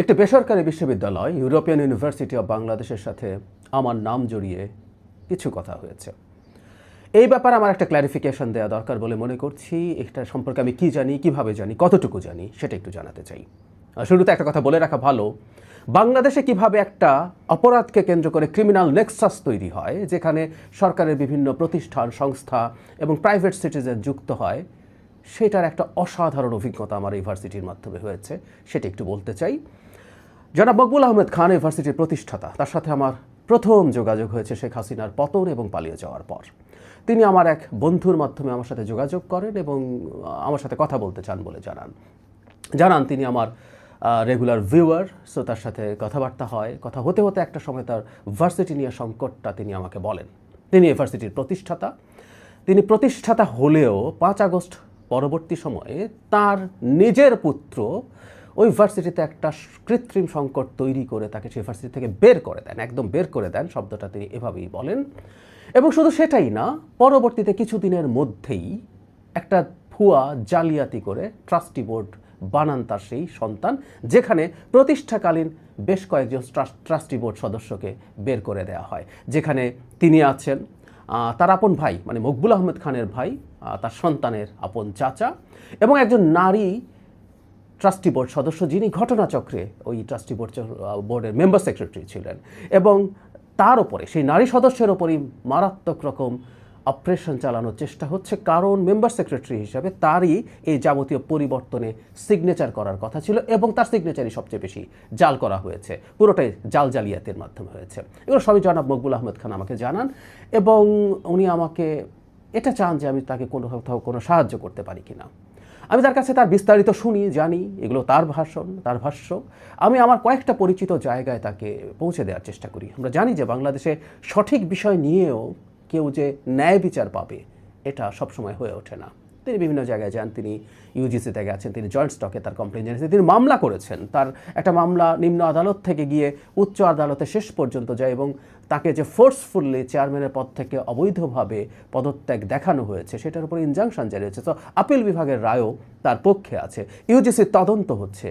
একটি বেসরকারি বিশ্ববিদ্যালয়, ইউরোপিয়ান ইউনিভার্সিটি অব বাংলাদেশের সাথে আমার নাম জড়িয়ে কিছু কথা হয়েছে। এই ব্যাপারে আমার একটা ক্ল্যারিফিকেশন দেওয়া দরকার বলে মনে করছি। এটা সম্পর্কে আমি কী জানি, কীভাবে জানি, কতটুকু জানি, সেটা একটু জানাতে চাই। শুরুতে একটা কথা বলে রাখা ভালো। বাংলাদেশে কীভাবে একটা অপরাধকে কেন্দ্র করে ক্রিমিনাল নেক্সাস তৈরি হয়, যেখানে সরকারের বিভিন্ন প্রতিষ্ঠান, সংস্থা এবং প্রাইভেট সিটিজেন যুক্ত হয়, সেটার একটা অসাধারণ অভিজ্ঞতা আমার ইউনিভার্সিটির মাধ্যমে হয়েছে, সেটা একটু বলতে চাই। জনাব মকবুল আহমেদ খান ইউনিভার্সিটির প্রতিষ্ঠাতা। তার সাথে আমার প্রথম যোগাযোগ হয়েছে শেখ হাসিনার পতন এবং পালিয়ে যাওয়ার পর। তিনি আমার এক বন্ধুর মাধ্যমে আমার সাথে যোগাযোগ করেন এবং আমার সাথে কথা বলতে চান বলে জানান। জানান তিনি আমার রেগুলার ভিউয়ার সো তার সাথে কথাবার্তা হয়। কথা হতে হতে একটা সময় তার ভার্সিটি নিয়ে সংকটটা তিনি আমাকে বলেন। তিনি ইউনিভার্সিটির প্রতিষ্ঠাতা। তিনি প্রতিষ্ঠাতা হলেও পাঁচ আগস্ট পরবর্তী সময়ে তার নিজের পুত্র ওই ভার্সিটিতে একটা কৃত্রিম সংকট তৈরি করে তাকে সেই ভার্সিটি থেকে বের করে দেন, একদম বের করে দেন, শব্দটা তিনি এভাবেই বলেন। এবং শুধু সেটাই না, পরবর্তীতে কিছুদিনের মধ্যেই একটা ভুয়া জালিয়াতি করে ট্রাস্টি বোর্ড বানান তার সেই সন্তান, যেখানে প্রতিষ্ঠাকালীন বেশ কয়েকজন ট্রাস্টি বোর্ড সদস্যকে বের করে দেওয়া হয়। যেখানে তিনি আছেন তার আপন ভাই মানে মকবুল আহমেদ খানের ভাই তার সন্তানের আপন চাচা এবং একজন নারী ট্রাস্টি বোর্ড সদস্য যিনি ঘটনাচক্রে ওই ট্রাস্টি বোর্ড বোর্ডের মেম্বার সেক্রেটারি ছিলেন এবং তার ওপরে সেই নারী সদস্যের ওপরই মারাত্মক রকম অপারেশন চালানোর চেষ্টা হচ্ছে। কারণ মেম্বার সেক্রেটারি হিসাবে তারই এই যাবতীয় পরিবর্তনে সিগনেচার করার কথা ছিল এবং তার সিগনেচারই সবচেয়ে বেশি জাল করা হয়েছে। পুরোটাই জাল জালিয়াতের মাধ্যমে হয়েছে। এগুলো সবই জনাব মকবুল আহমেদ খান আমাকে জানান এবং উনি আমাকে এটা চান যে আমি তাকে কোনো কোথাও কোনো সাহায্য করতে পারি কিনা। আমি তার কাছে তার বিস্তারিত শুনি, জানি, এগুলো তার ভাষণ, তার ভাষ্য। আমি আমার কয়েকটা পরিচিত জায়গায় তাকে পৌঁছে দেওয়ার চেষ্টা করি। আমরা জানি যে বাংলাদেশে সঠিক বিষয় নিয়েও কেউ যে ন্যায় বিচার পাবে, এটা সবসময় হয়ে ওঠে না। তিনি বিভিন্ন জায়গায় যান, তিনি ইউজিসিতে গেছেন, তিনি জয়েন্ট স্টকে তার কমপ্লেন জানিয়েছেন, তিনি মামলা করেছেন। তার একটা মামলা নিম্ন আদালত থেকে গিয়ে উচ্চ আদালতে শেষ পর্যন্ত যায় এবং তাকে যে ফোর্সফুললি চেয়ারম্যানের পদ থেকে অবৈধভাবে পদত্যাগ দেখানো হয়েছে, সেটার উপর ইনজাংশন জারি হয়েছে তো আপিল বিভাগের রায়ও তার পক্ষে আছে। ইউজিসির তদন্ত হচ্ছে।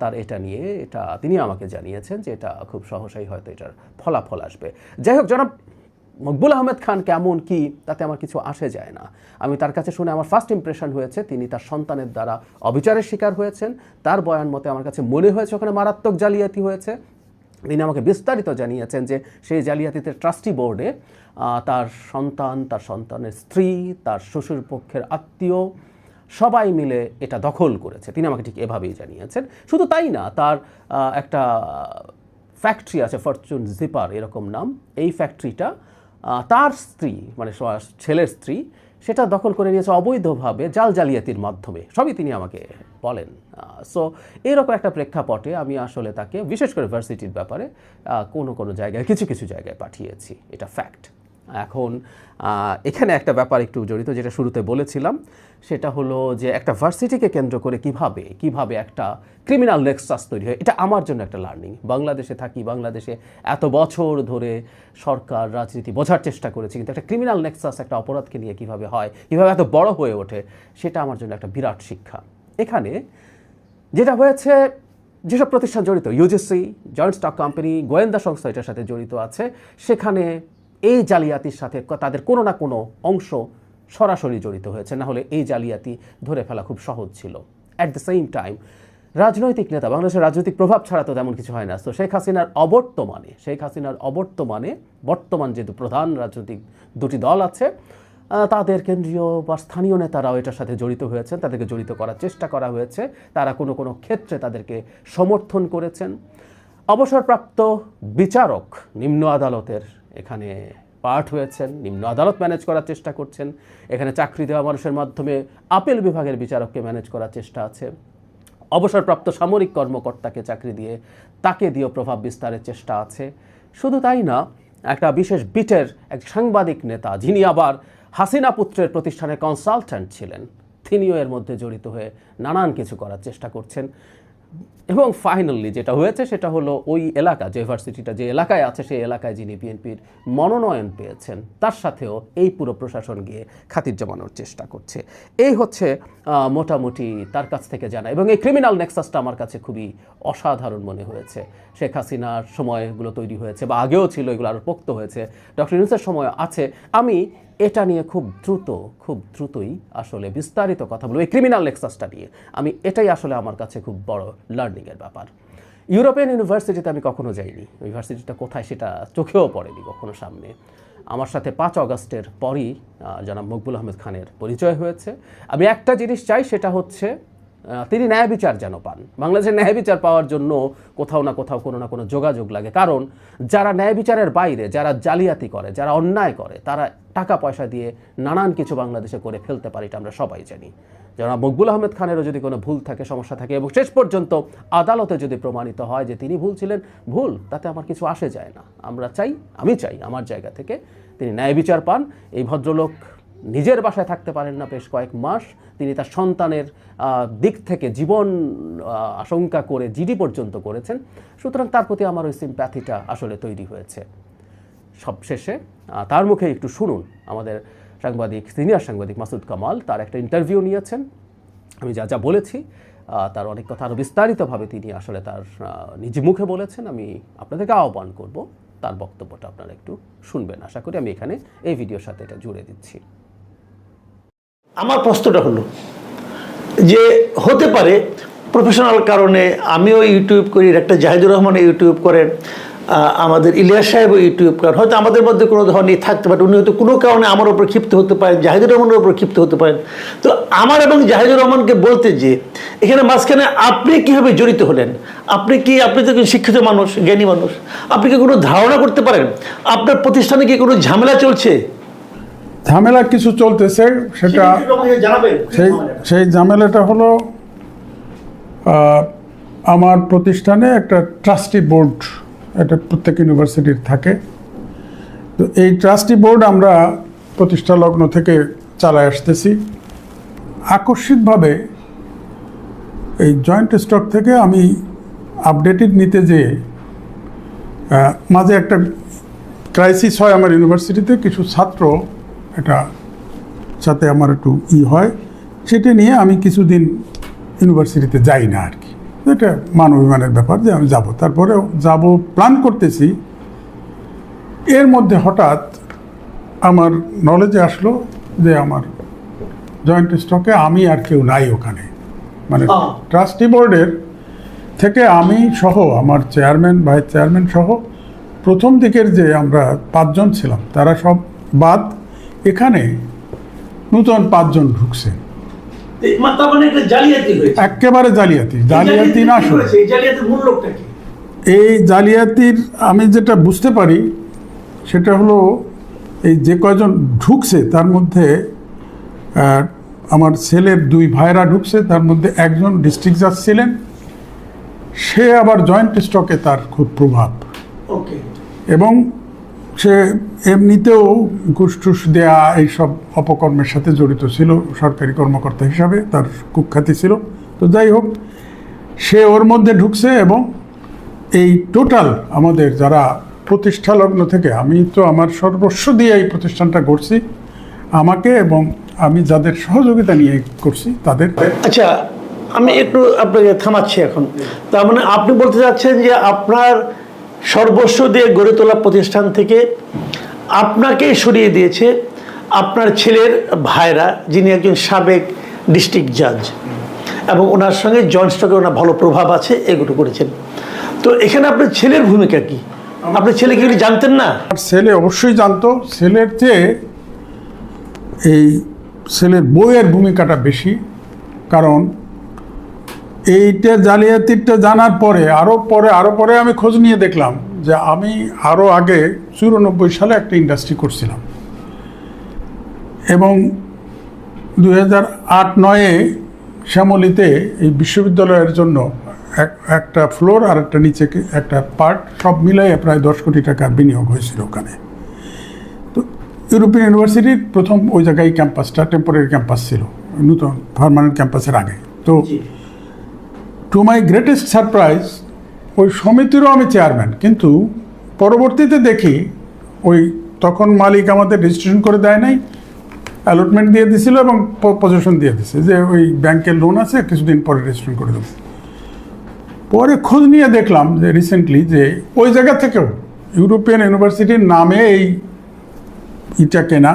তার এটা নিয়ে, এটা তিনি আমাকে জানিয়েছেন যে এটা খুব সহসাই হয়তো এটার ফলাফল আসবে। যাই হোক, জনাব মকবুল আহমেদ খান কেমন কি, তাতে আমার কিছু আসে যায় না। আমি তার কাছে শুনে আমার ফার্স্ট ইমপ্রেশন হয়েছে, তিনি তার সন্তানের দ্বারা অবিচারের শিকার হয়েছেন। তার বয়ান মতে আমার কাছে মনে হয়েছে ওখানে মারাত্মক জালিয়াতি হয়েছে। তিনি আমাকে বিস্তারিত জানিয়েছেন যে সেই জালিয়াতিতে ট্রাস্টি বোর্ডে তার সন্তান, তার সন্তানের স্ত্রী, তার শ্বশুর পক্ষের আত্মীয়, সবাই মিলে এটা দখল করেছে। তিনি আমাকে ঠিক এভাবেই জানিয়েছেন। শুধু তাই না, তার একটা ফ্যাক্টরি আছে ফরচুন জিপার এরকম নাম। এই ফ্যাক্টরিটা তার স্ত্রী মানে ছেলের স্ত্রী, সেটা দখল করে নিয়েছে অবৈধভাবে জাল জালিয়াতির মাধ্যমে। সবই তিনি আমাকে বলেন। সো এরকম একটা প্রেক্ষাপটে আমি আসলে তাকে, বিশেষ করে ভার্সিটির ব্যাপারে কোনো কোনো জায়গায়, কিছু কিছু জায়গায় পাঠিয়েছি। এটা ফ্যাক্ট এখন এখানে একটা ব্যাপার একটু জড়িত যেটা শুরুতে বলেছিলাম, সেটা হলো যে একটা ভার্সিটিকে কেন্দ্র করে কীভাবে কীভাবে একটা ক্রিমিনাল নেক্সাস তৈরি হয়, এটা আমার জন্য একটা লার্নিং বাংলাদেশে থাকি, বাংলাদেশে এত বছর ধরে সরকার রাজনীতি বোঝার চেষ্টা করেছে, কিন্তু একটা ক্রিমিনাল নেক্সাস একটা অপরাধকে নিয়ে কীভাবে হয়, কীভাবে এত বড় হয়ে ওঠে, সেটা আমার জন্য একটা বিরাট শিক্ষা। এখানে যেটা হয়েছে, যেসব প্রতিষ্ঠান জড়িত ইউজিসি জয়েন্ট স্টক কোম্পানি গোয়েন্দা সংস্থা এটার সাথে জড়িত আছে, সেখানে এই জালিয়াতির সাথে তাদের কোনো না কোনো অংশ সরাসরি জড়িত হয়েছে। না হলে এই জালিয়াতি ধরে ফেলা খুব সহজ ছিল। অ্যাট দ্য সেম টাইম রাজনৈতিক নেতা, বাংলাদেশের রাজনৈতিক প্রভাব ছাড়া তো তেমন কিছু হয় না। তো শেখ হাসিনার অবর্তমানে শেখ হাসিনার অবর্তমানে, বর্তমান যে দু- প্রধান রাজনৈতিক দুটি দল আছে তাদের কেন্দ্রীয় বা স্থানীয় নেতারাও এটার সাথে জড়িত হয়েছেন। তাদেরকে জড়িত করার চেষ্টা করা হয়েছে। তারা কোনো কোনো ক্ষেত্রে তাদেরকে সমর্থন করেছেন। অবসরপ্রাপ্ত বিচারক নিম্ন আদালতের এখানে পার্ট হয়েছেন, নিম্ন আদালত ম্যানেজ করার চেষ্টা করছেন, এখানে চাকরি দেওয়া মানুষের মাধ্যমে আপিল বিভাগের বিচারককে ম্যানেজ করার চেষ্টা আছে। অবসরপ্রাপ্ত সামরিক কর্মকর্তাকে চাকরি দিয়ে তাকে দিয়েও প্রভাব বিস্তারের চেষ্টা আছে। শুধু তাই না, একটা বিশেষ বিটের এক সাংবাদিক নেতা, যিনি আবার হাসিনা পুত্রের প্রতিষ্ঠানের কনসালট্যান্ট ছিলেন, তিনিও এর মধ্যে জড়িত হয়ে নানান কিছু করার চেষ্টা করছেন। এবং ফাইনালি যেটা হয়েছে সেটা হলো ওই এলাকা, যে যে এলাকায় আছে সেই এলাকায় যিনি বিএনপির মনোনয়ন পেয়েছেন, তার সাথেও এই পুরো প্রশাসন গিয়ে খাতির জমানোর চেষ্টা করছে। এই হচ্ছে মোটামুটি তার কাছ থেকে জানা। এবং এই ক্রিমিনাল নেক্সাসটা আমার কাছে খুবই অসাধারণ মনে হয়েছে। শেখ হাসিনার সময়গুলো তৈরি হয়েছে বা আগেও ছিল, এগুলো আরও পোক্ত হয়েছে। ডক্টর ইউনুসের সময় আছে। আমি এটা নিয়ে খুব দ্রুত, খুব দ্রুতই আসলে বিস্তারিত কথা বলব এই ক্রিমিনাল নেক্সাসটা নিয়ে। আমি এটাই আসলে আমার কাছে খুব বড় লার্নিংয়ের ব্যাপার। ইউরোপিয়ান ইউনিভার্সিটিতে আমি কখনো যাইনি। ইউনিভার্সিটিটা কোথায় সেটা চোখেও পড়েনি কখনো সামনে। আমার সাথে পাঁচ অগস্টের পরই জনাব মকবুল আহমেদ খানের পরিচয় হয়েছে। আমি একটা জিনিস চাই, সেটা হচ্ছে তিনি ন্যায় বিচার যেন পান। বাংলাদেশের ন্যায় বিচার পাওয়ার জন্য কোথাও না কোথাও কোনো না কোনো যোগাযোগ লাগে। কারণ যারা ন্যায় বিচারের বাইরে, যারা জালিয়াতি করে, যারা অন্যায় করে, তারা টাকা পয়সা দিয়ে নানান কিছু বাংলাদেশে করে ফেলতে পারে এটা আমরা সবাই জানি। জনাব মকবুল আহমেদ খানেরও যদি কোনো ভুল থাকে, সমস্যা থাকে, এবং শেষ পর্যন্ত আদালতে যদি প্রমাণিত হয় যে তিনি ভুল ছিলেন, ভুল, তাতে আমার কিছু আসে যায় না। আমরা চাই, আমি চাই আমার জায়গা থেকে তিনি ন্যায় বিচার পান। এই ভদ্রলোক নিজের বাসায় থাকতে পারেন না বেশ কয়েক মাস। তিনি তার সন্তানের দিক থেকে জীবন আশঙ্কা করে জিডি পর্যন্ত করেছেন। সুতরাং তার প্রতি আমার ওই সিম্প্যাথিটা আসলে তৈরি হয়েছে। সবশেষে তার মুখে একটু শুনুন। আমাদের সাংবাদিক, সিনিয়র সাংবাদিক মাসুদ কামাল তার একটা ইন্টারভিউ নিয়েছেন। আমি যা যা বলেছি তার অনেক কথা আরও বিস্তারিতভাবে তিনি আসলে তার নিজ মুখে বলেছেন। আমি আপনাদেরকে আহ্বান করব। তার বক্তব্যটা আপনারা একটু শুনবেন। আশা করি আমি এখানে এই ভিডিওর সাথে এটা জুড়ে দিচ্ছি। আমার প্রশ্নটা হলো যে হতে পারে প্রফেশনাল কারণে আমিও ইউটিউব করি একটা জাহিদুর রহমান ইউটিউব করেন আমাদের ইলিয়াস সাহেবও ইউটিউব করেন। হয়তো আমাদের মধ্যে কোনো ধরনের থাকতে পারে, উনি হয়তো কোনো কারণে আমার ওপর ক্ষিপ্ত হতে পারেন, জাহিদুর রহমানের ওপর ক্ষিপ্ত হতে পারেন। তো আমার এবং জাহিদুর রহমানকে বলতে যে, এখানে মাঝখানে আপনি কীভাবে জড়িত হলেন? আপনি কি, আপনি তো শিক্ষিত মানুষ, জ্ঞানী মানুষ, আপনি কি কোনো ধারণা করতে পারেন? আপনার প্রতিষ্ঠানে কি কোনো ঝামেলা চলছে? ঝামেলা কিছু চলতেছে সেটা সেই সেই ঝামেলাটা হলো আমার প্রতিষ্ঠানে একটা ট্রাস্টি বোর্ড এটা প্রত্যেক ইউনিভার্সিটির থাকে। তো এই ট্রাস্টি বোর্ড আমরা প্রতিষ্ঠা লগ্ন থেকে চালায় আসতেছি। আকস্মিকভাবে এই জয়েন্ট স্টক থেকে আমি আপডেটেড নিতে যেয়ে মাঝে একটা ক্রাইসিস হয় আমার ইউনিভার্সিটিতে কিছু ছাত্র এটা সাথে আমার একটু ই হয় সেটা নিয়ে আমি কিছুদিন ইউনিভার্সিটিতে যাই না আর কি। এটা মান অভিমানের ব্যাপার যে আমি যাব। তারপরে যাব প্ল্যান করতেছি। এর মধ্যে হঠাৎ আমার নলেজে আসলো যে আমার জয়েন্ট স্টকে আমি আর কেউ নাই ওখানে। মানে ট্রাস্টি বোর্ডের থেকে আমি সহ আমার চেয়ারম্যান ভাইস চেয়ারম্যান সহ প্রথম দিকের যে আমরা পাঁচজন ছিলাম তারা সব বাদ এখানে নূতন পাঁচজন ঢুকছে। মানে একেবারে জালিয়াতি। জালিয়াতি না এই জালিয়াতির আমি যেটা বুঝতে পারি সেটা হলো এই যে কয়জন ঢুকছে তার মধ্যে আমার ছেলের দুই ভাইরা ঢুকছে তার মধ্যে একজন ডিস্ট্রিক্ট জাজ ছিলেন। সে আবার জয়েন্ট স্টকে তার খুব প্রভাব। ওকে। এবং সে এমনিতেও ঘুষ টুস দেয়া এইসব অপকর্মের সাথে জড়িত ছিল, সরকারি কর্মকর্তা হিসাবে, তার কুখ্যাতি ছিল। তো যাই হোক, সে ওর মধ্যে ঢুকছে এবং এই টোটাল আমাদের যারা প্রতিষ্ঠা লগ্ন থেকে, আমি তো আমার সর্বস্ব দিয়ে এই প্রতিষ্ঠানটা করছি আমাকে এবং আমি যাদের সহযোগিতা নিয়ে করছি, তাদের আচ্ছা আমি একটু আপনাকে থামাচ্ছি এখন। তার মানে আপনি বলতে চাচ্ছেন যে আপনার সর্বস্ব দিয়ে গড়ে তোলা প্রতিষ্ঠান থেকে আপনাকে সরিয়ে দিয়েছে আপনার ছেলের ভাইরা, যিনি একজন সাবেক ডিস্ট্রিক্ট জাজ। এবং ওনার সঙ্গে জয়েন্ট স্টকে ওনার ভালো প্রভাব আছে, এগুলো করেছেন। তো এখানে আপনার ছেলের ভূমিকা কি? আপনার ছেলে কি জানতেন না? ছেলে অবশ্যই জানতো। ছেলের চেয়ে এই ছেলের বইয়ের ভূমিকাটা বেশি। কারণ এইটা জালিয়াতিটা জানার পরে আরও পরে আরও পরে আমি খোঁজ নিয়ে দেখলাম যে আমি আরও আগে চুরানব্বই সালে একটা ইন্ডাস্ট্রি করছিলাম। এবং দুই হাজার আট নয়ে শ্যামলিতে এই বিশ্ববিদ্যালয়ের জন্য এক- একটা ফ্লোর আর একটা নিচে একটা পার্ট সব মিলাই প্রায় দশ কোটি টাকা বিনিয়োগ হয়েছিল ওখানে। তো ইউরোপিয়ান ইউনিভার্সিটির প্রথম ওই জায়গায় ক্যাম্পাসটা টেম্পোরারি ক্যাম্পাস ছিল, নূতন পারমানেন্ট ক্যাম্পাসের আগে। তো টু মাই গ্রেটেস্ট সারপ্রাইজ ওই সমিতিরও আমি চেয়ারম্যান কিন্তু পরবর্তীতে দেখি ওই তখন মালিক আমাদের রেজিস্ট্রেশন করে দেয় নাই অ্যালটমেন্ট দিয়ে দিছিল এবং পজিশন দিয়ে দিছে, যে ওই ব্যাংকের লোন আছে, কিছুদিন পরে রেজিস্ট্রেশন করে দেবো। পরে খোঁজ নিয়ে দেখলাম যে রিসেন্টলি যে ওই জায়গা থেকেও ইউরোপিয়ান ইউনিভার্সিটির নামে এই ইটা কেনা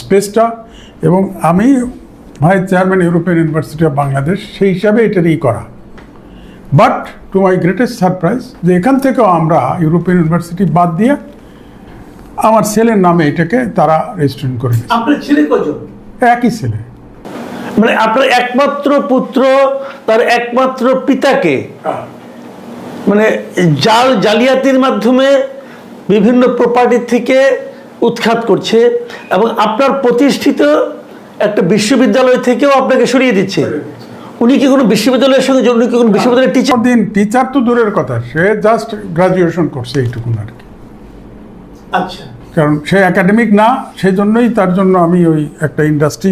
স্পেসটা এবং আমি vice chairman European University of Bangladesh সেই হিসাবে এটার ই করা। But to my greatest surprise যে এখান থেকেও আমরা ইউরোপিয়ান ইউনিভার্সিটি বাদ দিয়ে আমার ছেলের নামে এটাকে তারা রেজিস্ট্রেশন করে আপনার ছেলে কজন? একই ছেলে। মানে আপনার একমাত্র পুত্র তার একমাত্র পিতাকে? মানে জাল জালিয়াতির মাধ্যমে বিভিন্ন প্রপার্টি থেকে উৎখাত করছে এবং আপনার প্রতিষ্ঠিত একটা বিশ্ববিদ্যালয় থেকেও আপনাকে সরিয়ে দিচ্ছে। উনি কি কোনো বিশ্ববিদ্যালয়ের সঙ্গে উনি কি কোনো বিশ্ববিদ্যালয়ের টিচার দিন টিচার তো দূরের কথা সে জাস্ট গ্রাজুয়েশন করছে এইটুকুন আর কি। আচ্ছা। কারণ সে একাডেমিক না সেই জন্যই তার জন্য আমি ওই একটা ইন্ডাস্ট্রি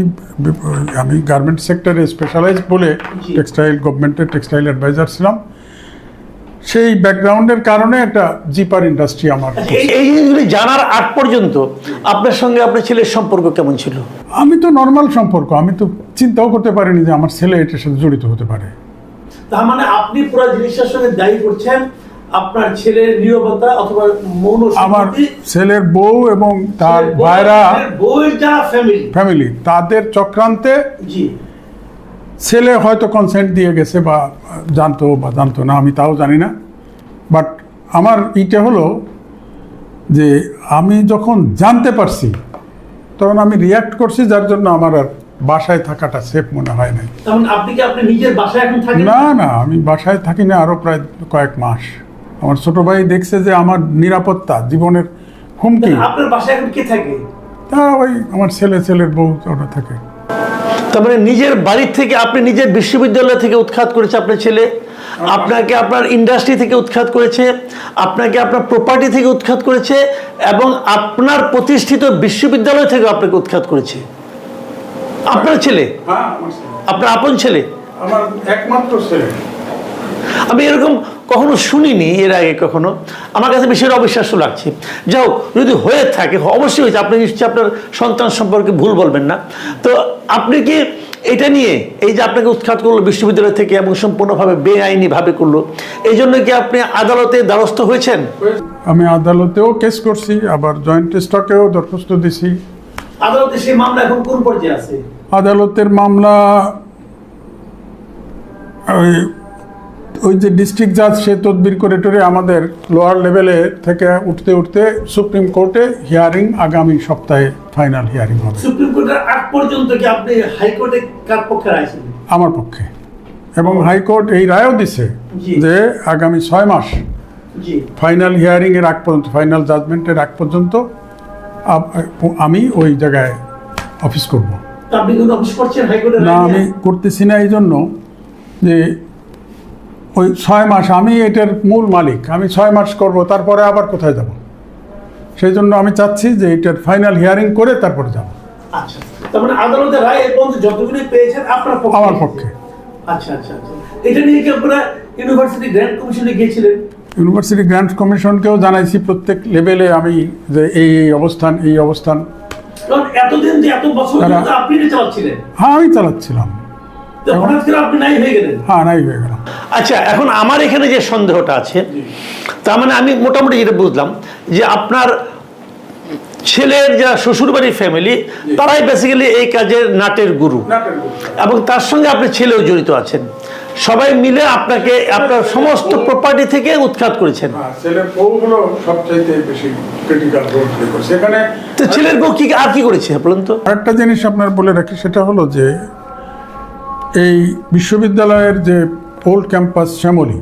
আমি গার্মেন্ট সেক্টরে স্পেশালাইজ বলে টেক্সটাইল গভর্নমেন্টের টেক্সটাইল অ্যাডভাইজার ছিলাম। সেই ব্যাকগ্রাউন্ডের কারণে একটা জিপার ইন্ডাস্ট্রি আমার এই জিনিসগুলি জানার আগ পর্যন্ত আপনার সঙ্গে আপনার ছেলের সম্পর্ক কেমন ছিল? আমি তো নর্মাল সম্পর্ক আমি তো চিন্তাও করতে পারিনি যে আমার ছেলে এটার সাথে জড়িত হতে পারে। তার মানে আপনি পুরো জিনিসটার সঙ্গে দায়ী করছেন আপনার ছেলের নিরবতা অথবা মৌন আমার ছেলের বউ এবং তার ভাইরা বউয়ের যারা ফ্যামিলি ফ্যামিলি তাদের চক্রান্তে জি। ছেলে হয়তো কনসেন্ট দিয়ে গেছে বা জানতো বা জানতো না আমি তাও জানি না। বাট আমার ইটা হলো যে আমি যখন জানতে পারছি তখন আমি রিয়াক্ট করছি যার জন্য আমার আর বাসায় থাকাটা সেফ মনে হয় নাই। না না আমি বাসায় থাকি না আরও প্রায় কয়েক মাস। আমার ছোট ভাই দেখছে যে আমার নিরাপত্তা জীবনের হুমকি। আপনার বাসায় এখন কে থাকে? তা ওই আমার ছেলে ছেলের বউ ওরা থাকে। তার মানে নিজের বাড়ির থেকে আপনি নিজের বিশ্ববিদ্যালয় থেকে উৎখাত করেছে আপনার ছেলে আপনাকে আপনার ইন্ডাস্ট্রি থেকে উৎখাত করেছে আপনাকে আপনার প্রপার্টি থেকে উৎখাত করেছে এবং আপনার প্রতিষ্ঠিত বিশ্ববিদ্যালয় থেকে আপনাকে উৎখাত করেছে। আপনার ছেলে? হ্যাঁ আপনার আপন ছেলে? আমার একমাত্র ছেলে। আমি এরকম কখনো শুনিনি এর আগে কখনো। আমার কাছে বিষয়টা অবিশ্বাস্য লাগছে। যাই হোক যদি হয়ে থাকে অবশ্যই হয়েছে। আপনি নিশ্চয়ই আপনার সন্তান সম্পর্কে ভুল বলবেন না। তো আপনি কি এটা নিয়ে এই যে আপনাকে উৎখাত করল বিশ্ববিদ্যালয় থেকে এবং সম্পূর্ণভাবে বেআইনিভাবে করল এই জন্য কি আপনি আদালতে দ্বারস্থ হয়েছেন? আমি আদালতেও কেস করছি আবার জয়েন্ট স্টকেও দরখাস্ত দিছি। আদালতে সেই মামলা এখন কোন পর্যায়ে আছে? আদালতের মামলা ওই ওই যে ডিস্ট্রিক্ট জাজ সে তদবির করে টরে আমাদের লোয়ার লেভেলে থেকে উঠতে উঠতে সুপ্রিম কোর্টে হিয়ারিং আগামী সপ্তাহে ফাইনাল হিয়ারিং হবে। সুপ্রিম কোর্টের আগ পর্যন্ত কি আপনি হাইকোর্টে কার পক্ষে রাখছেন আমার পক্ষে। এবং হাইকোর্ট এই রায়ও দিছে যে আগামী ছয় মাস ফাইনাল হিয়ারিং এর আগ পর্যন্ত ফাইনাল জাজমেন্টের আগ পর্যন্ত আমি ওই জায়গায় অফিস করব। না আমি করতেছি না এই জন্য যে ওই ছয় মাস আমি এটার মূল মালিক আমি ছয় মাস করব তারপরে আবার কোথায় যাব? সেই জন্য আমি চাচ্ছি যে এটার ফাইনাল হিয়ারিং করে তারপরে যাব। আচ্ছা মানে আমার পক্ষে। আচ্ছা আচ্ছা আচ্ছা। ইউনিভার্সিটি গ্র্যান্ট কমিশনকেও জানাইছি প্রত্যেক লেভেলে আমি যে এই অবস্থান এই অবস্থান। এতদিন এত বছর তারা- ধরে তো আপনি চালাচ্ছিলেন। হ্যাঁ আমি চালাচ্ছিলাম। হঠাৎ করে আপনি নাই হয়ে গেলেন? হ্যাঁ নাই হয়ে গেলাম। আচ্ছা এখন আমার এখানে যে সন্দেহটা আছে তার মানে আমি মোটামুটি যেটা বুঝলাম যে আপনার ছেলের যা শ্বশুরবাড়ির ফ্যামিলি তারাই বেসিক্যালি এই কাজের নাটের গুরু। এবং তার সঙ্গে আপনি ছেলেও জড়িত আছেন। সবাই মিলে আপনাকে আপনার সমস্ত প্রপার্টি থেকে উৎখাত করেছেন। হ্যাঁ, ছেলের বউ কি আর কি করেছে বলুন তো? আরেকটা জিনিস আপনার বলে রাখি সেটা হলো যে এই বিশ্ববিদ্যালয়ের যে ওল্ড ক্যাম্পাস শ্যামলী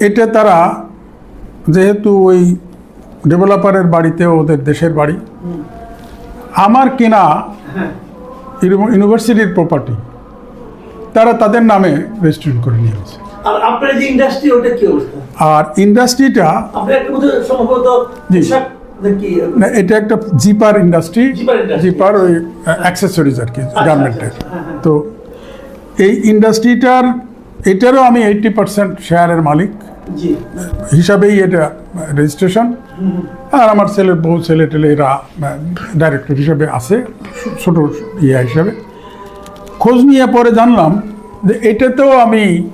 এটা তারা যেহেতু ওই ডেভেলপারের বাড়িতে ওদের দেশের বাড়ি আমার কেনা ইউনি- ইউনিভার্সিটির প্রপার্টি তারা তাদের নামে রেজিস্ট্রেশন করে নিয়ে গেছে আর আপনার যে ইন্ডাস্ট্রি ওটা কি অবস্থা? আর ইন্ডাস্ট্রিটা সম্ভবত না, এটা একটা জিপার ইন্ডাস্ট্রি জিপার ওই অ্যাক্সেসরিজ আর কি আচ্ছা, গার্মেন্টের আচ্ছা, হ্যাঁ। তো এই ইন্ডাস্ট্রিটার এটারও আমি এইটটি পার্সেন্ট শেয়ারের মালিক। হিসাবেই এটা রেজিস্ট্রেশন আর আমার ছেলের বউ ছেলে টেলে এরা ডাইরেক্টর হিসাবে আছে ছোট ইয়ে হিসাবে। খোঁজ নিয়ে পরে জানলাম যে এটাতেও আমি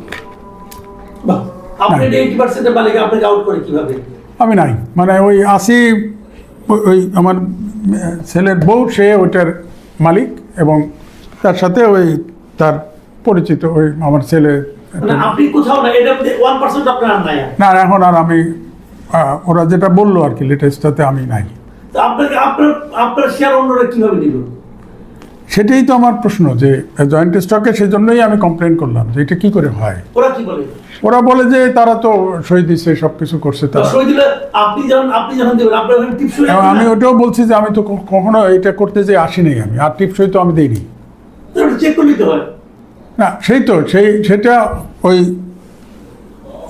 আমি নাই। মানে ওই ওই- ওই আমার ছেলের বউ সে ওইটার মালিক এবং তার সাথে ওই তার পরিচিত ওই আমার ছেলে মানে না এখন আর আমি ওরা যেটা বলল আর কি লেটেস্টটাতে আমি নাই। সেটাই তো আমার প্রশ্ন যে জয়েন্ট স্টকে সেজন্যই আমি কমপ্লেন করলাম যে এটা কি করে হয়। ওরা কি বলে? ওরা বলে যে তারা তো সই দিচ্ছে সব কিছু করছে তারা। আমি ওটাও বলছি যে আমি তো কখনো এটা করতে যে আসিনি আমি আর টিপসই তো আমি দিইনি। চেক করে নিতে হয়। না সেই তো সেই সেটা ওই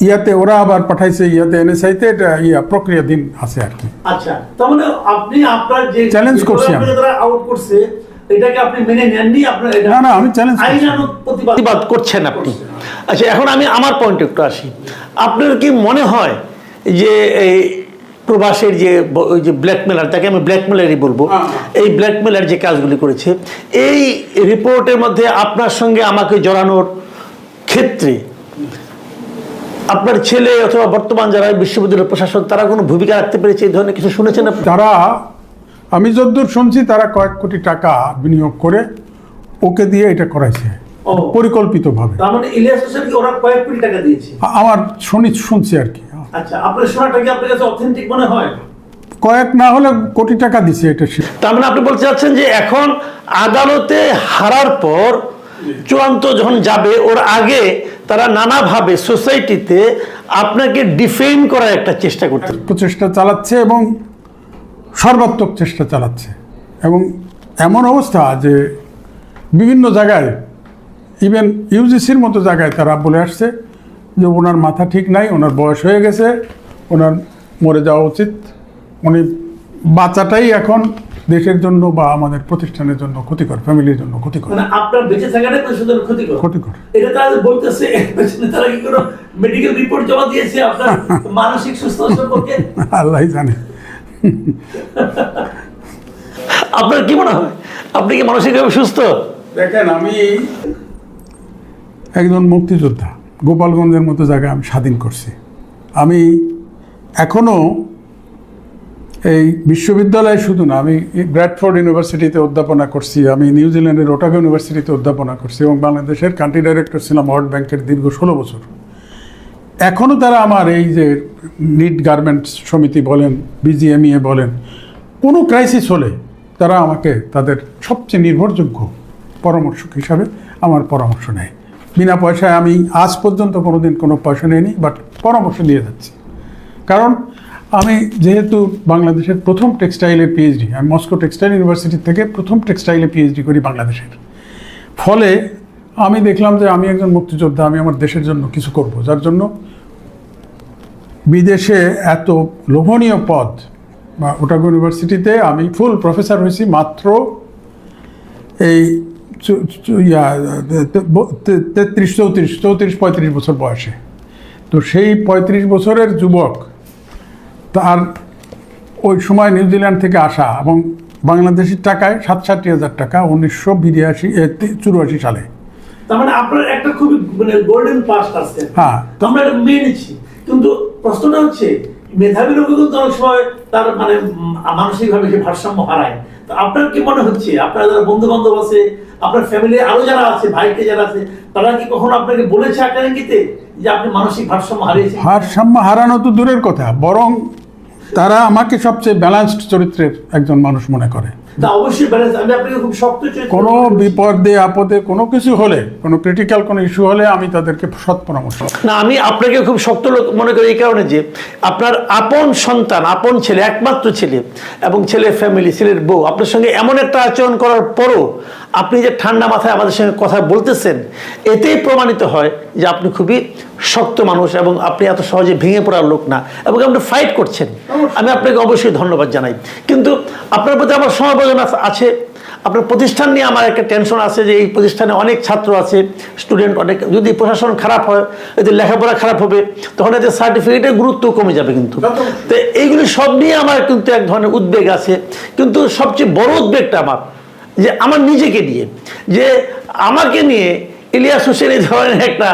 ইয়াতে ওরা আবার পাঠাইছে ইয়াতে এনএসআইতে এটা ইয়া প্রক্রিয়া দিন আছে আর কি। আচ্ছা তার মানে আপনি আপনার যে করছি আমি। আউট করছে এটাকে আপনি মেনে নেননি? আপনার এটা না, না, আমি করছি। প্রতিবাদ করছেন আপনি। আচ্ছা এখন আমি আমার পয়েন্টে একটু আসি। আপনার কি মনে হয় যে এই প্রবাসের যে ওই যে ব্ল্যাকমেলার তাকে আমি ব্ল্যাকমেলারই বলব এই ব্ল্যাকমেলার যে কাজগুলি করেছে এই রিপোর্টের মধ্যে আপনার সঙ্গে আমাকে জড়ানোর ক্ষেত্রে আপনার ছেলে অথবা বর্তমান যারা বিশ্ববিদ্যালয়ের প্রশাসন তারা কোনো ভূমিকা রাখতে পেরেছে? এই ধরনের কিছু শুনেছেন তারা আমি যতদূর শুনছি তারা কয়েক কোটি টাকা বিনিয়োগ করে ওকে দিয়ে এটা করাইছে। পরিকল্পিতভাবে। তার মানে ইলিয়াস ওরা কয়েক কোটি টাকা দিয়েছে? আমার শুনি শুনছি আর কি। আচ্ছা আপনার শোনাটা কি আপনার কাছে অথেন্টিক মনে হয়? কয়েক না হলে কোটি টাকা দিছে এটা সে- তার মানে আপনি বলতে চাচ্ছেন যে এখন আদালতে হারার পর চূড়ান্ত যখন যাবে ওর আগে তারা নানাভাবে সোসাইটিতে আপনাকে ডিফেম করার একটা চেষ্টা করতে প্রচেষ্টা চালাচ্ছে এবং সর্বাত্মক চেষ্টা চালাচ্ছে। এবং এমন অবস্থা যে বিভিন্ন জায়গায় ইভেন ইউজিসির মতো জায়গায় তারা বলে আসছে যে ওনার মাথা ঠিক নাই ওনার বয়স হয়ে গেছে ওনার মরে যাওয়া উচিত। উনি বাচ্চাটাই এখন দেশের জন্য বা আমাদের প্রতিষ্ঠানের জন্য ক্ষতিকর ফ্যামিলির জন্য ক্ষতিকর। মানে আপনার বেঁচে ক্ষতিকর। ক্ষতিকর। এটা তারা বলতেছে তারা কি কোনো মেডিকেল রিপোর্ট জমা দিয়েছে আপনার মানসিক সুস্থতা সম্পর্কে? আল্লাহ জানে। আপনার কি মনে হয়? আপনি কি মানসিকভাবে সুস্থ? দেখেন আমি একজন মুক্তিযোদ্ধা। গোপালগঞ্জের মতো জায়গা আমি স্বাধীন করছি। আমি এখনও এই বিশ্ববিদ্যালয়ে শুধু না, আমি ব্র্যাডফোর্ড ইউনিভার্সিটিতে অধ্যাপনা করছি, আমি নিউজিল্যান্ডের ওটাগো ইউনিভার্সিটিতে অধ্যাপনা করছি এবং বাংলাদেশের কান্ট্রি ডাইরেক্টর ছিলাম ওয়ার্ল্ড ব্যাংকের দীর্ঘ ষোলো বছর। এখনও তারা আমার এই যে নিট গার্মেন্টস সমিতি বলেন, বিজিএমইএ বলেন, কোনো ক্রাইসিস হলে তারা আমাকে তাদের সবচেয়ে নির্ভরযোগ্য পরামর্শক হিসাবে আমার পরামর্শ নেয়। বিনা পয়সায় আমি আজ পর্যন্ত কোনো দিন কোনো পয়সা নেইনি বাট পরামর্শ দিয়ে যাচ্ছি। কারণ আমি যেহেতু বাংলাদেশের প্রথম টেক্সটাইলের পিএইচডি আমি মস্কো টেক্সটাইল ইউনিভার্সিটি থেকে প্রথম টেক্সটাইলে পিএইচডি করি বাংলাদেশের। ফলে আমি দেখলাম যে আমি একজন মুক্তিযোদ্ধা, আমি আমার দেশের জন্য কিছু করব, যার জন্য বিদেশে এত লোভনীয় পদ, বা ওটাগো ইউনিভার্সিটিতে আমি ফুল প্রফেসর হয়েছি মাত্র এই ইয়া তেত্রিশ চৌত্রিশ চৌত্রিশ পঁয়ত্রিশ বছর বয়সে। তো সেই পঁয়ত্রিশ বছরের যুবক তার ওই সময় নিউজিল্যান্ড থেকে আসা এবং বাংলাদেশের টাকায় সাতষট্টি হাজার টাকা উনিশশো বিরাশি চুরাশি সালে। তার মানে আপনার একটা খুবই মানে গোল্ডেন পাস্ট আছে। হ্যাঁ। আমরা কিন্তু প্রশ্নটা হচ্ছে মেধাবী লোক কিন্তু অনেক সময় তার মানে সে ভারসাম্য হারায়। আপনার কি মনে হচ্ছে? আপনার যারা বন্ধু বান্ধব আছে, আপনার ফ্যামিলি আরও যারা আছে, ভাইকে যারা আছে, তারা কি কখনো আপনাকে বলেছে আকাঙ্ক্ষিতে যে আপনি মানসিক ভারসাম্য হারিয়েছেন? ভারসাম্য হারানো তো দূরের কথা, বরং তারা আমাকে সবচেয়ে ব্যালান্সড চরিত্রের একজন মানুষ মনে করে। তা অবশ্যই ব্যালেন্স আমি আপনাকে খুব শক্ত কোনো বিপদে আপদে কোনো কিছু হলে কোনো ক্রিটিক্যাল কোনো ইস্যু হলে আমি তাদেরকে সৎ পরামর্শ না আমি আপনাকে খুব শক্ত লোক মনে করি এই কারণে যে আপনার আপন সন্তান আপন ছেলে একমাত্র ছেলে এবং ছেলের ফ্যামিলি ছেলের বউ আপনার সঙ্গে এমন একটা আচরণ করার পরও আপনি যে ঠান্ডা মাথায় আমাদের সঙ্গে কথা বলতেছেন এতেই প্রমাণিত হয় যে আপনি খুবই শক্ত মানুষ এবং আপনি এত সহজে ভেঙে পড়ার লোক না এবং আপনি ফাইট করছেন। আমি আপনাকে অবশ্যই ধন্যবাদ জানাই। কিন্তু আপনার প্রতি আমার সমবেদনা আছে। আপনার প্রতিষ্ঠান নিয়ে আমার একটা টেনশন আছে যে এই প্রতিষ্ঠানে অনেক ছাত্র আছে স্টুডেন্ট অনেক। যদি প্রশাসন খারাপ হয় এতে লেখাপড়া খারাপ হবে তখন এতে সার্টিফিকেটের গুরুত্ব কমে যাবে কিন্তু। তো এইগুলি সব নিয়ে আমার কিন্তু এক ধরনের উদ্বেগ আছে। কিন্তু সবচেয়ে বড় উদ্বেগটা আমার যে আমার নিজেকে নিয়ে যে আমাকে নিয়ে ইলিয়াস হোসেন এই ধরনের একটা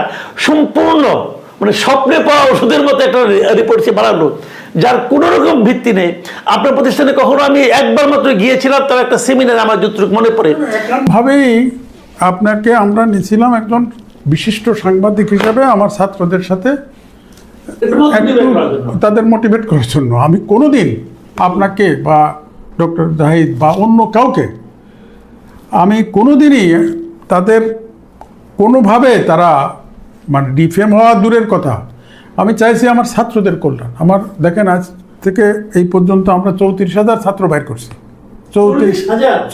সম্পূর্ণ মানে স্বপ্নে পাওয়া ওষুধের মতো একটা রিপোর্ট সে বানালো, যার কোনো রকম ভিত্তি নেই। আপনার প্রতিষ্ঠানে কখনো আমি একবার মাত্র গিয়েছিলাম, তার একটা সেমিনার আমার যতটুকু মনে পড়ে। ভাবেই আপনাকে আমরা নিয়েছিলাম একজন বিশিষ্ট সাংবাদিক হিসাবে আমার ছাত্রদের সাথে তাদের মোটিভেট করার জন্য। আমি কোনোদিন আপনাকে বা ডক্টর জাহিদ বা অন্য কাউকে, আমি কোনোদিনই তাদের কোনোভাবে তারা মানে ডিফেম হওয়া দূরের কথা। আমি চাইছি আমার ছাত্রদের কল্যাণ। আমার দেখেন আজ থেকে এই পর্যন্ত আমরা চৌত্রিশ হাজার ছাত্র বাইর করছি। চৌত্রিশ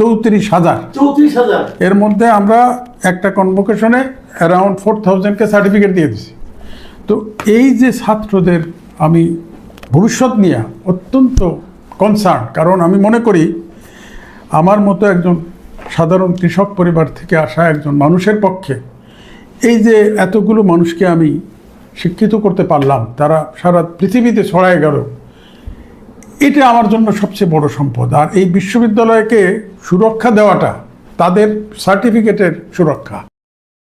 চৌত্রিশ হাজার? চৌত্রিশ হাজার। এর মধ্যে আমরা একটা কনভোকেশনে অ্যারাউন্ড ফোর থাউজেন্ডকে সার্টিফিকেট দিয়ে দিছি। তো এই যে ছাত্রদের আমি ভবিষ্যৎ নিয়ে অত্যন্ত কনসার্ন কারণ আমি মনে করি আমার মতো একজন সাধারণ কৃষক পরিবার থেকে আসা একজন মানুষের পক্ষে এই যে এতগুলো মানুষকে আমি শিক্ষিত করতে পারলাম, তারা সারা পৃথিবীতে ছড়ায় গেল, এটা আমার জন্য সবচেয়ে বড় সম্পদ। আর এই বিশ্ববিদ্যালয়কে সুরক্ষা দেওয়াটা তাদের সার্টিফিকেটের সুরক্ষা।